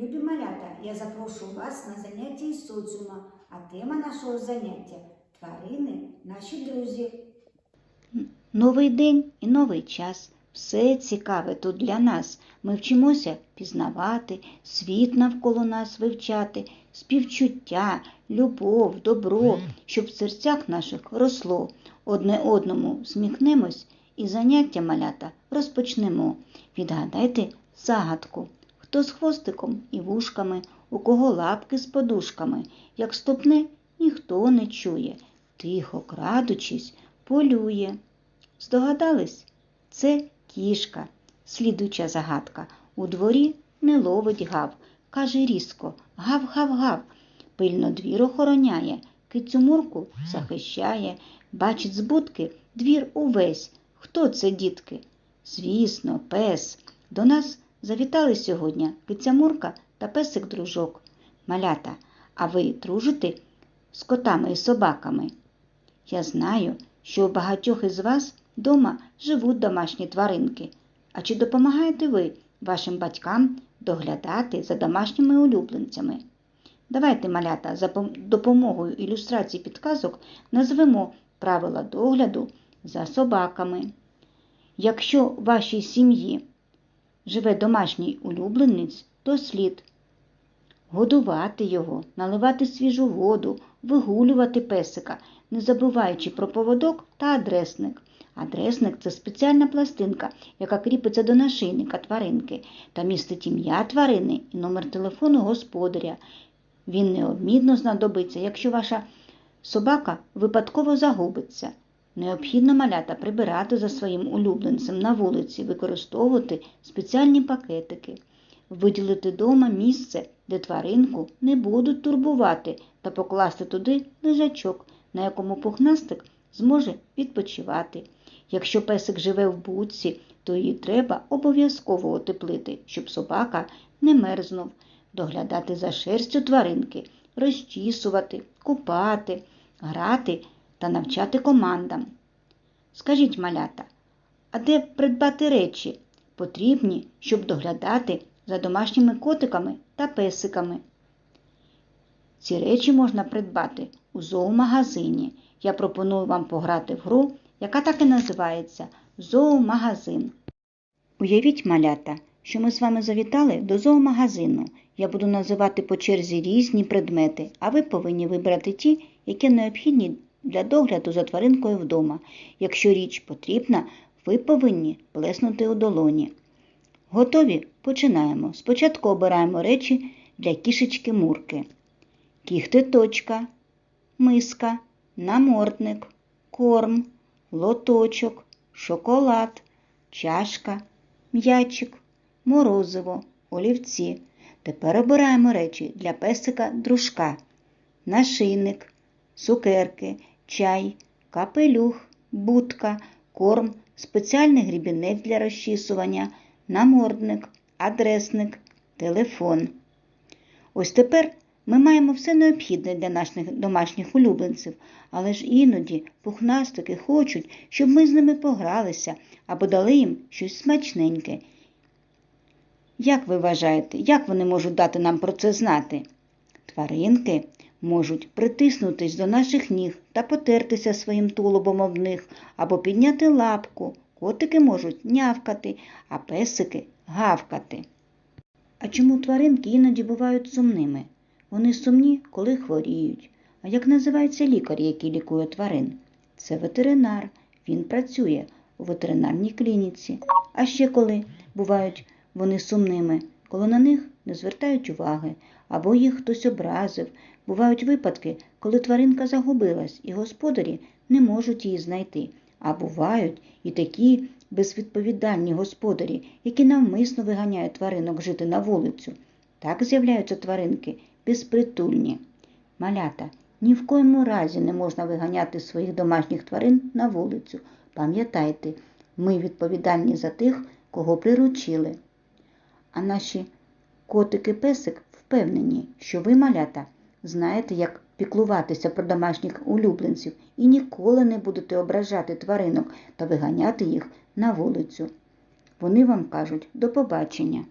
Любі малята, я запрошую вас на заняття із соціума, а тема нашого заняття тварини, наші друзі. Новий день і новий час. Все цікаве тут для нас. Ми вчимося пізнавати, світ навколо нас вивчати, співчуття, любов, добро, щоб в серцях наших росло. Одне одному сміхнемось і заняття малята розпочнемо. Відгадайте загадку. Хто з хвостиком і вушками, у кого лапки з подушками, як стопне, ніхто не чує, тихо крадучись, полює. Здогадались? Це кішка. Слідуча загадка. У дворі не ловить гав. Каже різко гав-гав-гав. Пильно двір охороняє, кицю мурку захищає, бачить з будки двір увесь. Хто це, дітки? Звісно, пес. До нас завітали сьогодні кицямурка та песик дружок. Малята, а ви дружите з котами і собаками? Я знаю, що у багатьох із вас вдома живуть домашні тваринки. А чи допомагаєте ви вашим батькам доглядати за домашніми улюбленцями? Давайте, малята, за допомогою ілюстрацій підказок назвемо правила догляду за собаками. Якщо в вашій сім'ї живе домашній улюбленець, то слід годувати його, наливати свіжу воду, вигулювати песика, не забуваючи про поводок та адресник. Адресник це спеціальна пластинка, яка кріпиться до нашийника тваринки та містить ім'я тварини і номер телефону господаря. Він необмінно знадобиться, якщо ваша собака випадково загубиться. Необхідно малята прибирати за своїм улюбленцем на вулиці, використовувати спеціальні пакетики, виділити дома місце, де тваринку не будуть турбувати, та покласти туди лежачок, на якому пухнастик зможе відпочивати. Якщо песик живе в будці, то її треба обов'язково утеплити, щоб собака не мерзнув, доглядати за шерстю тваринки, розчісувати, купати, грати та навчати командам. Скажіть, малята, а де придбати речі, потрібні, щоб доглядати за домашніми котиками та песиками? Ці речі можна придбати у зоомагазині. Я пропоную вам пограти в гру, яка так і називається Зоомагазин. Уявіть, малята, що ми з вами завітали до зоомагазину. Я буду називати по черзі різні предмети, а ви повинні вибрати ті, які необхідні для догляду за тваринкою вдома. Якщо річ потрібна, ви повинні плеснути у долоні. Готові? Починаємо. Спочатку обираємо речі для кішечки Мурки. Кіхтеточка, миска, намордник, корм, лоточок, шоколад, чашка, м'ячик, морозиво, олівці. Тепер обираємо речі для песика дружка, нашийник, цукерки, чай, капелюх, будка, корм, спеціальний грібінець для розчісування, намордник, адресник, телефон. Ось тепер ми маємо все необхідне для наших домашніх улюбленців, але ж іноді пухнастики хочуть, щоб ми з ними погралися або дали їм щось смачненьке. Як ви вважаєте, як вони можуть дати нам про це знати? Тваринки можуть притиснутись до наших ніг та потертися своїм тулубом об них або підняти лапку. Котики можуть нявкати, а песики гавкати. А чому тваринки іноді бувають сумними? Вони сумні, коли хворіють. А як називається лікар, який лікує тварин? Це ветеринар. Він працює у ветеринарній клініці. А ще коли бувають вони сумними, коли на них не звертають уваги, або їх хтось образив. Бувають випадки, коли тваринка загубилась, і господарі не можуть її знайти. А бувають і такі безвідповідальні господарі, які навмисно виганяють тваринок жити на вулицю. Так з'являються тваринки безпритульні. Малята, ні в коєму разі не можна виганяти своїх домашніх тварин на вулицю. Пам'ятайте, ми відповідальні за тих, кого приручили. А наші котики-песик впевнені, що ви, малята, знаєте, як піклуватися про домашніх улюбленців і ніколи не будете ображати тваринок та виганяти їх на вулицю. Вони вам кажуть до побачення.